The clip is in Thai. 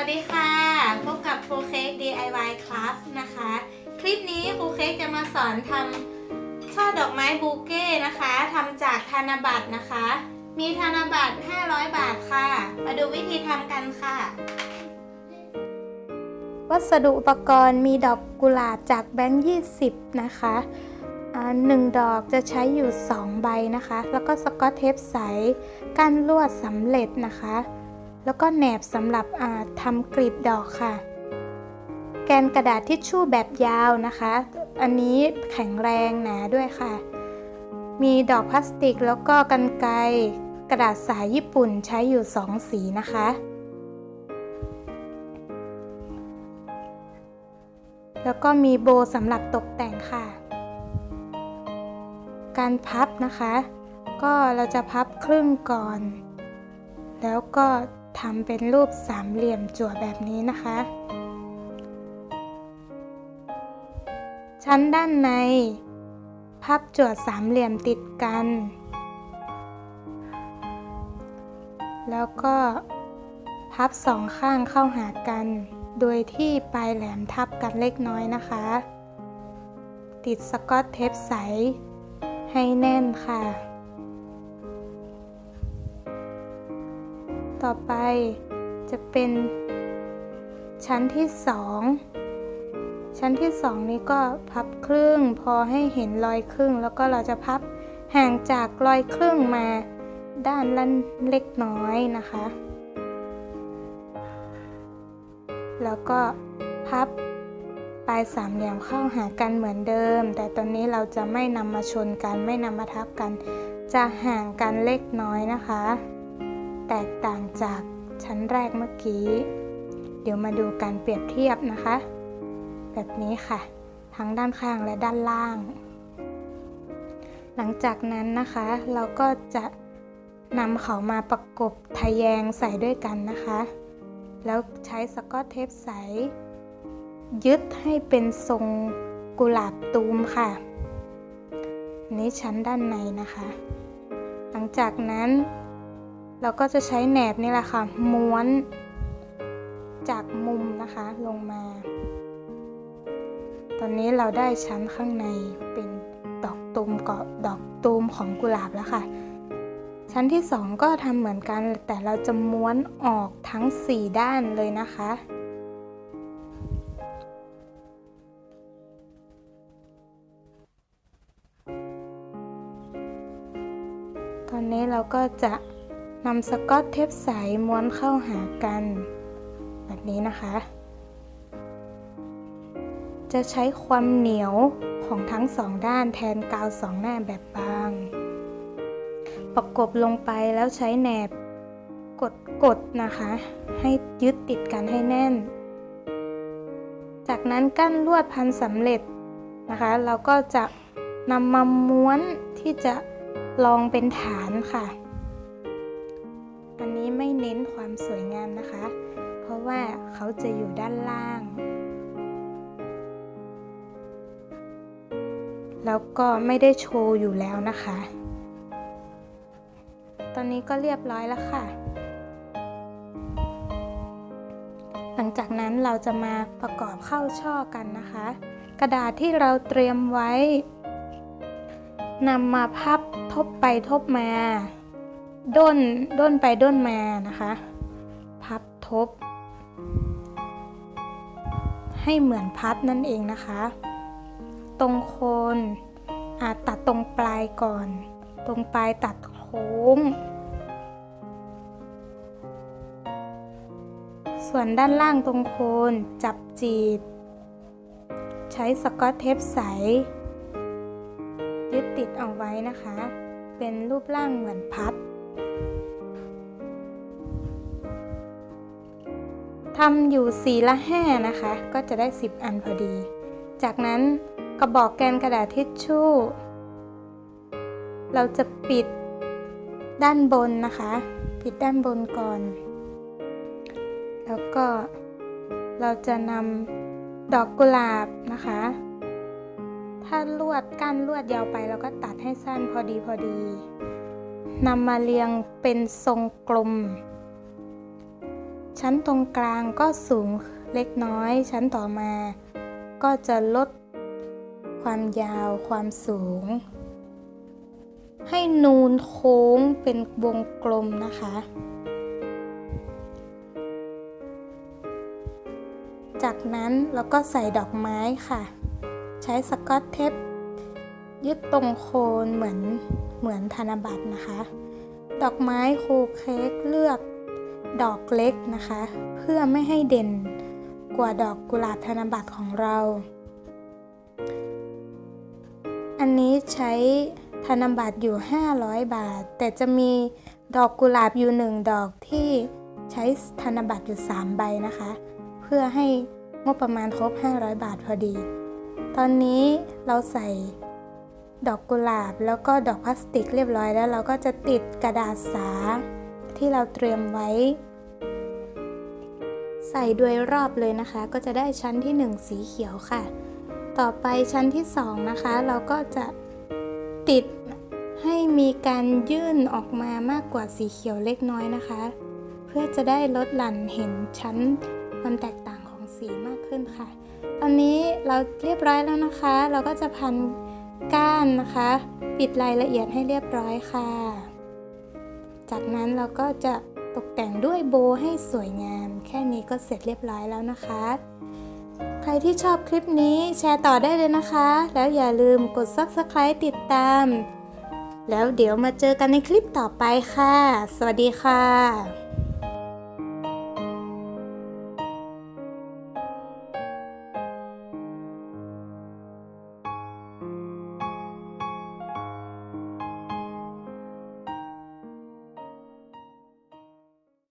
วัสดีค่ะ พบกับครูเค้ก DIY Class นะคะ คลิปนี้ครูเค้กจะมาสอนทำช่อดอกไม้บูเก้นะคะทำจากธนบัตรนะคะ มีธนบัตร 500 บาทค่ะ มาดูวิธีทำกันค่ะ วัสดุอุปกรณ์มีดอกกุหลาบจากแบงค์20 นะคะหนึ่งดอกจะใช้อยู่ 2 ใบนะคะ แล้วก็สกอตเทปใสกั้นลวดสำเร็จนะคะ แล้วก็แหนบสำหรับอ่าทำกลีบดอกค่ะ แกนกระดาษทิชชู่แบบยาวนะคะ อันนี้แข็งแรงหนาด้วยค่ะ มีดอกพลาสติกแล้วก็กันไกรกระดาษสายญี่ปุ่นใช้อยู่ 2 สีนะคะ แล้วก็มีโบสำหรับตกแต่งค่ะ การพับนะคะ ก็เราจะพับครึ่งก่อน แล้วก็ ทำเป็นรูปสามเหลี่ยมจั่วแบบนี้นะคะ ชั้นด้านใน พับจั่วสามเหลี่ยมติดกัน แล้วก็พับสองข้างเข้าหากัน โดยที่ปลายแหลมทับกันเล็กน้อยนะคะ ติดสกอตเทปใสให้แน่นค่ะ ต่อไปจะเป็นชั้นที่สองชั้นที่สองนี้ก็พับครึ่งพอให้เห็นรอยครึ่ง แล้วก็เราจะพับห่างจากรอยครึ่งมาด้านละเล็กน้อยนะคะ แล้วก็พับปลายสามเหลี่ยมเข้าหากันเหมือนเดิม แต่ตอนนี้เราจะไม่นำมาชนกันไม่นำมาทับกัน จะห่างกันเล็กน้อยนะคะ แตกต่างจากชั้นแรกเมื่อกี้ เดี๋ยวมาดูการเปรียบเทียบนะคะ แบบนี้ค่ะ ทั้งด้านข้างและด้านล่าง หลังจากนั้นนะคะ เราก็จะนำเขามาประกบทะแยงใส่ด้วยกันนะคะ แล้วใช้สกอตเทปใส ยึดให้เป็นทรงกุหลาบตูมค่ะอันนี้ชั้นด้านในนะคะ หลังจากนั้น เราก็จะใช้แหนบนี่แหละค่ะ ม้วน จากมุมนะคะลงมา ตอนนี้เราได้ชั้นข้างในเป็นดอกตูมเกาะดอกตูมของกุหลาบแล้วค่ะ ชั้นที่สองก็ทำเหมือนกัน แต่เราจะม้วนออกทั้ง 4 ด้านเลยนะคะตอนนี้เราก็จะ นำสกอตเทปใสม้วนเข้าหากัน แบบนี้นะคะ จะใช้ความเหนียวของทั้งสองด้านแทนกาวสองหน้าแบบบาง ประกบลงไปแล้วใช้แหนบกดกดนะคะ ให้ยึดติดกันให้แน่น จากนั้นกั้นลวดพันสำเร็จนะคะ เราก็จะนำมาม้วนที่จะลองเป็นฐานค่ะ อันนี้ไม่เน้นความสวยงามนะคะ เพราะว่าเขาจะอยู่ด้านล่าง แล้วก็ไม่ได้โชว์อยู่แล้วนะคะ ตอนนี้ก็เรียบร้อยแล้วค่ะ หลังจากนั้นเราจะมาประกอบเข้าช่อกันนะคะ กระดาษที่เราเตรียมไว้นำมาพับทบไปทบมา ด้นด้นไปด้นมานะคะ พับทบ ให้เหมือนพัดนั่นเองนะคะ ตรงโคนอาตัดตรงปลายก่อน ตรงปลายตัดโค้ง ส่วนด้านล่างตรงโคนจับจีบ ใช้สกอตเทปใส ยึดติดเอาไว้นะคะ เป็นรูปร่างเหมือนพัด ทำอยู่สีละห้านะคะ ก็จะได้ 10 อันพอดี จากนั้นกระบอกแกนกระดาษทิชชู่ เราจะปิดด้านบนนะคะ ปิดด้านบนก่อน แล้วก็เราจะนำดอกกุหลาบนะคะ ถ้าลวดก้านลวดยาวไปเราก็ตัดให้สั้นพอดีพอดีนำมาเรียงเป็นทรงกลม ชั้นตรงกลางก็สูงเล็กน้อย ชั้นต่อมา ก็จะลดความยาวความสูง ให้นูนโค้งเป็นวงกลมนะคะ จากนั้นเราก็ใส่ดอกไม้ค่ะ ใช้สกอตเทปยึดตรงโคนเหมือนเหมือนธนบัตรนะคะ ดอกไม้โคเค้กเลือก ดอกเล็กนะคะ เพื่อไม่ให้เด่นกว่าดอกกุหลาบธนบัตรของเรา อันนี้ใช้ธนบัตรอยู่ 500 บาท แต่จะมีดอกกุหลาบอยู่หนึ่งดอกที่ใช้ธนบัตรอยู่ 3 ใบนะคะ เพื่อให้งบประมาณครบ 500 บาทพอดี ตอนนี้เราใส่ดอกกุหลาบแล้วก็ดอกพลาสติกเรียบร้อยแล้วเราก็จะติดกระดาษสา ที่เราเตรียมไว้ ใส่โดยรอบเลยนะคะ ก็จะได้ชั้นที่ 1 สีเขียวค่ะ ต่อไปชั้นที่ 2 นะคะ เราก็จะติดให้มีการยื่นออกมามากกว่าสีเขียวเล็กน้อยนะคะ เพื่อจะได้ลดหลั่นเห็นชั้นความแตกต่างของสีมากขึ้นค่ะ ตอนนี้เราเรียบร้อยแล้วนะคะ เราก็จะพันก้านนะคะ ปิดรายละเอียดให้เรียบร้อยค่ะ จากนั้นเราก็จะตกแต่งด้วยโบให้สวยงาม แค่นี้ก็เสร็จเรียบร้อยแล้วนะคะ ใครที่ชอบคลิปนี้แชร์ต่อได้เลยนะคะ แล้วอย่าลืมกด Subscribe ติดตาม แล้วเดี๋ยวมาเจอกันในคลิปต่อไปค่ะ สวัสดีค่ะ